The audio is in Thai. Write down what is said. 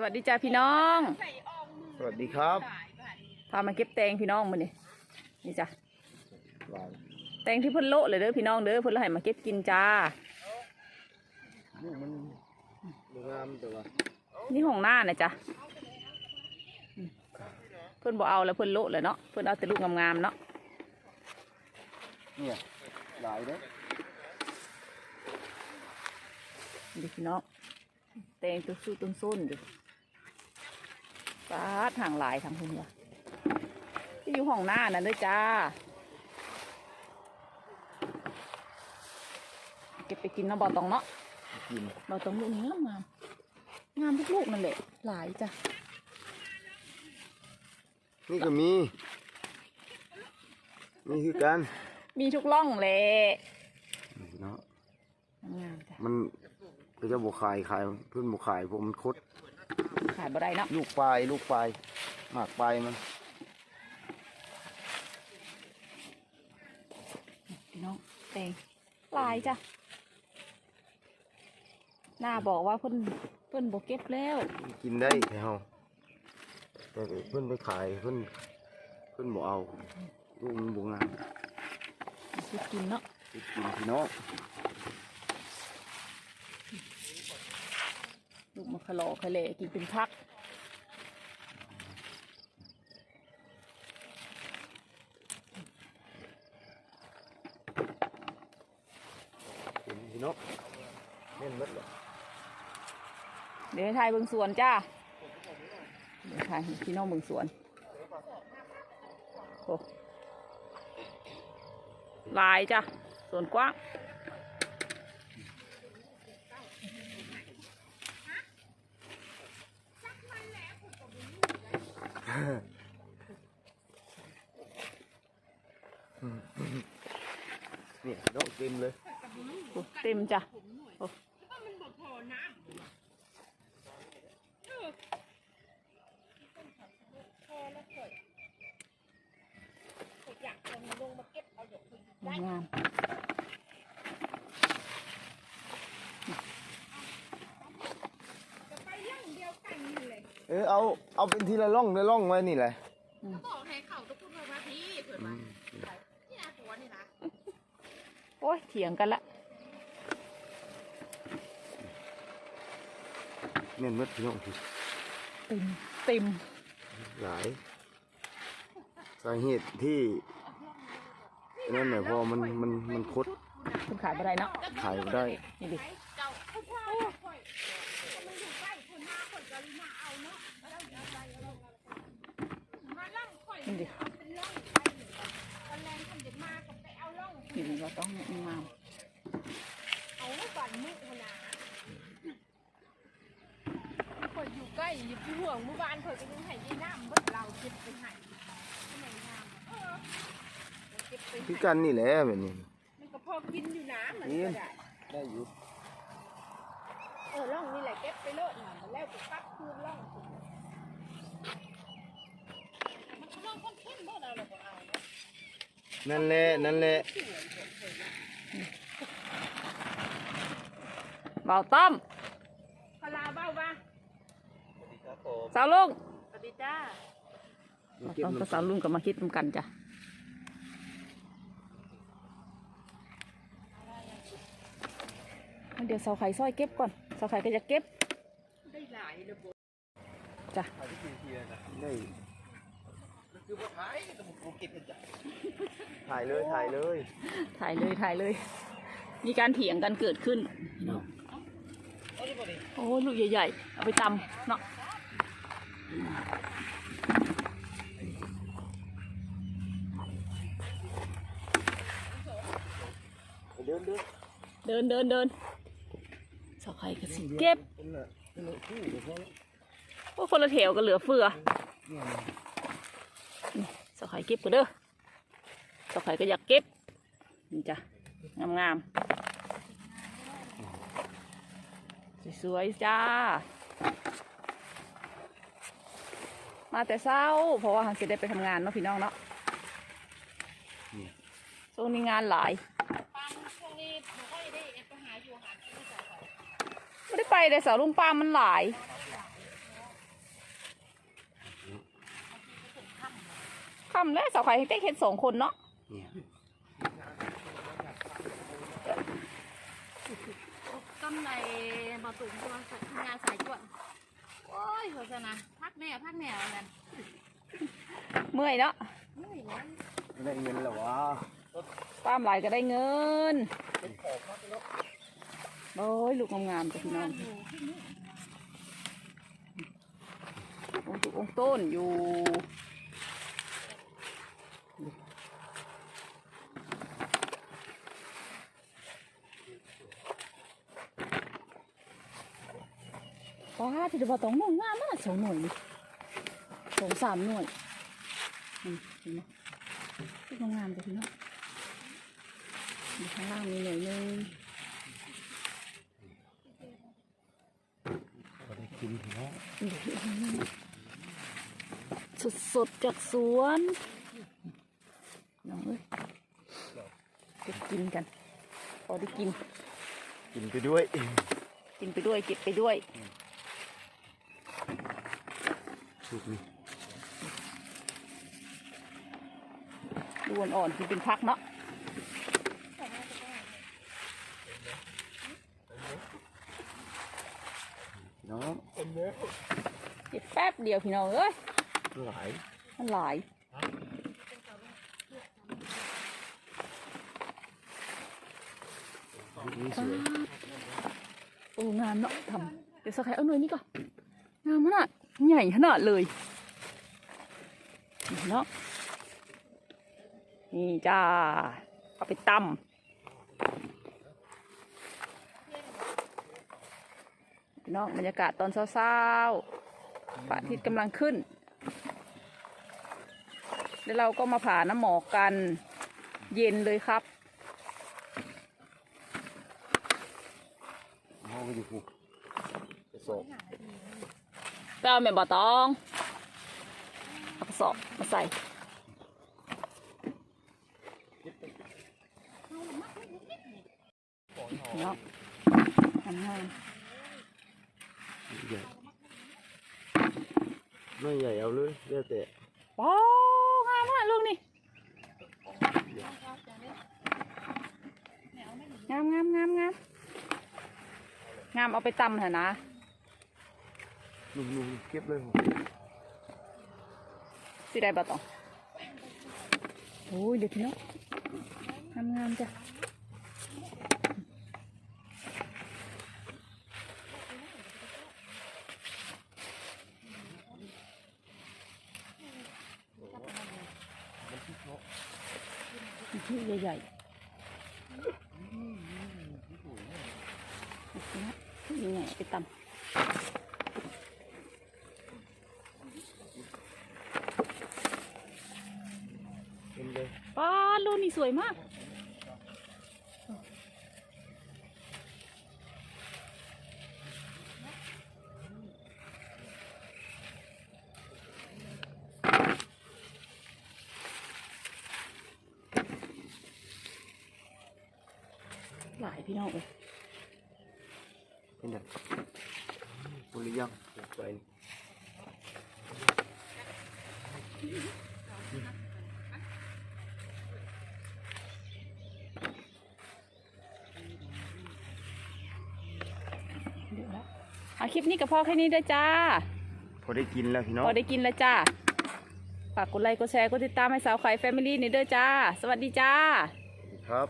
สวัสดีจ้าพี่น้องสวัสดีครับพามาเก็บแตงพี่น้องมื้อนี้นี่จ้ะลายแตงที่เพิ่นโละเลยเด้อพี่น้องเด้อเพิ่นเลยให้มาเก็บกินจ้าลูกมันดูงามแต่ว่านี่ห้องหน้านะจ้ะอืมเพิ่นบ่เอาแล้วเพิ่นโละเลยเนาะเพิ่นเอาแต่ลูกงามๆเนาะเนี่ยหลายเด้อนี่พี่น้องแตงตัวสู้ต้นส้นดิ ปาดห่างหลายทางเพิ่นว่ะที่อยู่ห้องหน้านั่นเด้อจ้า เก็บไปกินเนาะบ่ตองเนาะกินเราต้องลูกนี้งามงามงามทุกลูกนั่นแหละหลายจ้ะนี่ก็มีนี่คือกัน มีทุกร่องแหละเนาะงามจ้ะมันก็จะบวขายขายเพื่อนบวขายพวกมันคด ขายบ่ได้เนาะลูกปลายลูกปลายหมากปลายมันพี่น้องแตงหลายจ้ะหน้าบอกว่าเพิ่นเพิ่นบ่เก็บแล้ว กินได้แถวแต่เพื่อนไปขายเพื่อนเพื่อนบ่เอาลูกมันบวงามสิกินเนาะกินพี่น้อง ลูกมะ ขะโลอคะเลกินเป็นพักกินพี่น้องเล่นมัดเลยเดี๋ยวให้ทายเบิ่งสวนจ้าเดี๋ยวทายให้พี่น้องเบิ่งสวนโอ้หลายจ้ะสวนกว้าง เนี่ย พี่น้องเต็มเลยโอ้เต็มจ้ะโอ้งามเออเอาเอาเป็นทีละร่องละร่องไว้นี่แหละบอกให้เขาทุกคนมาพี่เผื่อมาเนี่ยหัวนี่นะ โอ้ยเถียงกันละเน่นมัดพี่น้องพี่เต็มเต็มหลาย สาเหตุที่นั่นแหละพอมันมันมันคดคุณขายบ่ได้เนาะขายไม่ได้นี่ดิ เจ้าผู้ชายข่อยมันอยู่ใกล้คนมาข่อยก็เลยมาเอาเนาะมาล่างข่อย นี่ดิ เป็นร่องไปตอนแรงทำเด็ดมาก็ไปเอาร่อง นี่ดิเราต้องงามเอาบันมุกมานะข่อยอยู่ใกล้อยู่ที่ห่วงเมื่อวานข่อยก็ยังให้ยีน้ำเบิดเราเก็บไปให้ที่ไหนงามเออเก็บไปคือกันนี่แหละแบบนี้มันก็พอกินอยู่นะมันกิก็นได้ได้อยู่เออร่องนี่แหละเก็บไปโลดหน่อยมันแล้วก็ปักคืนร่องมันก็ร่องค่อนข้างเมื่อเราเราก็เอา นาะนั่นแหละนั่นแหละเบาต้อมพลาเบ้าบ้าสาวลุงสวัสดีจ้าเบาต้อมกับสาวลุงก็มาคิดนำกันจ้ะเดี๋ยวสาวไข่ซอยเก็บก่อนสาวไข่ก็จะเก็บ ได้หลายเลยบ่จ้ะได้ ถ่ายเลยถ่ายเลยถ่ายเลยถ่ายเลย มีการเถียงกันเกิดขึ้นโอ้ลูกใหญ่ๆ เอาไปตำเนาะเดินเดินเดินเดินเดินสาวไข่ก็สิเก็บ เป็นละเป็นละคู่เดี๋ยวพอแล้วโอ้คนละแถวก็เหลือเฟือนี่สาว ไข่เก็บก็เด้อสาไข่ก็อยากเก็บนี่จ้ะงามงามๆสวยๆจ้า มาแต่เช้า เพราะว่าหันสิได้ไปทำงานเนาะพี่น้องเนาะช่วงนี้งานหลายได้ไปหาอยู่หาที่สาวไม่ได้ไปเลยสาวลุงปามันหลาย คำแล้วสาวไข่เต้เห็ดสองคนเนาะเนี่ยกำไรมาตุ่มตัวงานสายจวดโอ้ยโฆษณาพักแน่พักแน่อะไรกันเมื่อยเนาะไม่ไหวแล้วได้เงินแล้ววะตามหลายก็ได้เงินโอ้ยลูกงามๆจ้ะพี่น้ององค์ตุกองค์ต้นอยู่ ว้าที่เดี๋ยวบอกต้องหน่วยงามมากสองหน่วยนี่สองสามหน่วยนี่เห็นไหมที่งามๆจ้ะพี่น้องอยู่ข้างล่างมีหน่วยหนึงได้กินเนาะสดๆจากสวนน้องเอ้ยจะกินกันพอได้กิน กินไปด้วย กินไปด้วยเก็บไปด้วย สุกนี่ดูอ่อนๆคือเป็นพักเนาะเนาะเก็บแป๊บเดียวพี่น้องเอ้ยหลายมันหลายลูกนี้สวยโอ้งามเนาะทำเดี๋ยวสักใครเอาหน่วยนี้ก่อนงามขนาด ใหญ่ขนาดเลยเนาะนี่จ้า เอาไปตำน้องบรรยากาศตอนเช้าๆพระอาทิตย์กำลังขึ้น แล้วเราก็มาผ่าน้ำหมอกกันเย็นเลยครับห้องก็อยู่ผูกกระสอบ ไปเอาแม่บ่ตองเอากระสอบมาใส่เนาะทำงานใหญ่ไม่ใหญ่เอาเลยเรียกแต่ว้าวงามมากลูกนี่งามงามงามงามงามเอาไปตำเถอะนะ นุ่มๆเก็บเลยสิได้บ่ต้องโอ้ยเดี๋ยวพี่น้องงามงามจ้ะที่ใหญ่ๆที่ไงไปตำ เต็มเลย ป้าลูนี่สวยมาก หลายพี่น้องเอ้ยเป็นแบบบริยังไป เดี๋ยวแล้วเอา คลิปนี้กับพ่อแค่นี้เด้อจ้า พอได้กินแล้วพี่น้อง พอได้กินแล้วจ้า ฝากกดไลค์กดแชร์กดติดตามให้สาวไข่แฟมิลี่นี่เด้อจ้า สวัสดีจ้า ครับ